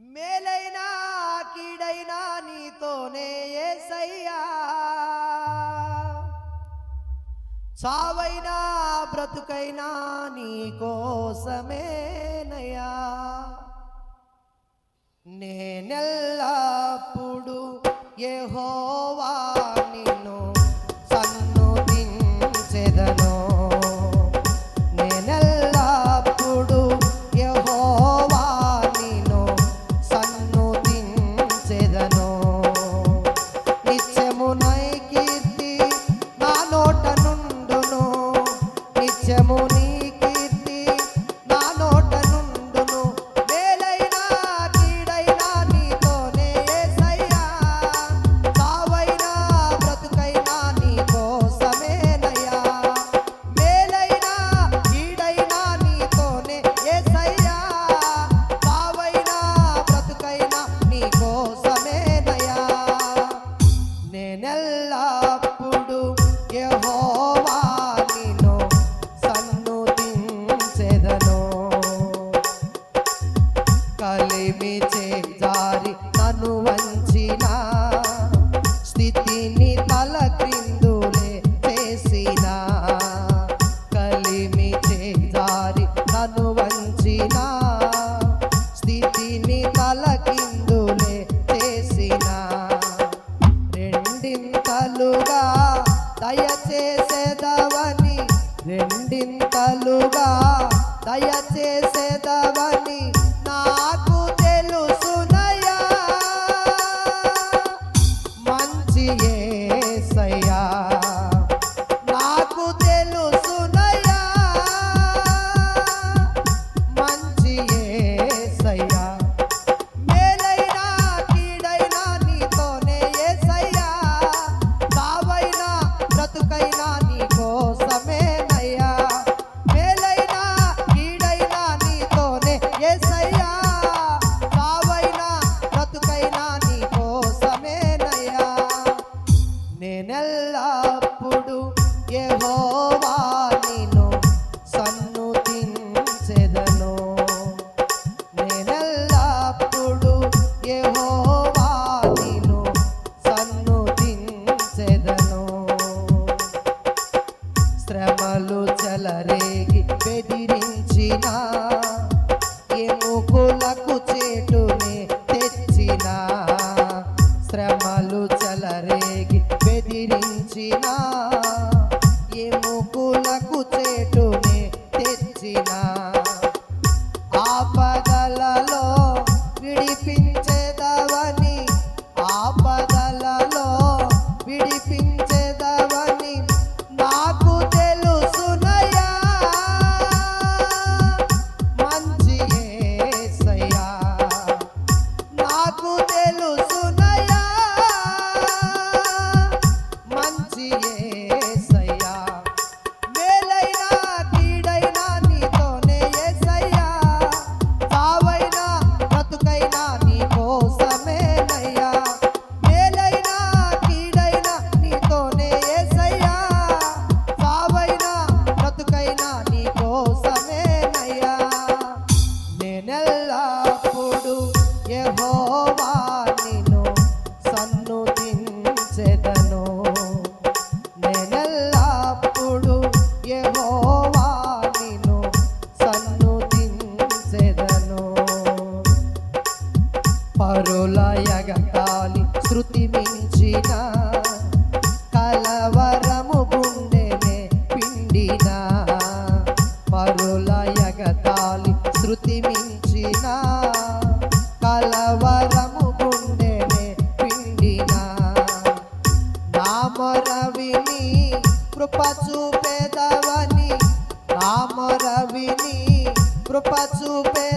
మేలైనా కీడైనా నీతోనే ఏసయ్యా. చావైనా బ్రతుకైనా నీ కోసమేనయ్యా నేనెల్లప్పుడు ఏ హోవా বাবা দয়াতে সে দাবা ఎల్లప్పుడు యహోవా నిను సన్నుతించెదను. నేనెల్లప్పుడు యహోవా నిను సన్నుతించెదను. శ్రమలు చలరేగి బెదిరించినా తెచ్చినా ఏ ముక్కులకు చేటునే తెచ్చినా. cabeça. జయగాలి శృతి మించిన కలవరము గుండెనే పిండిన పరుల యగతాలి శృతి మించిన కలవరము గుండెనే పిండిన నామరవిని కృప చూపేదవని నామరవిని కృప చూపే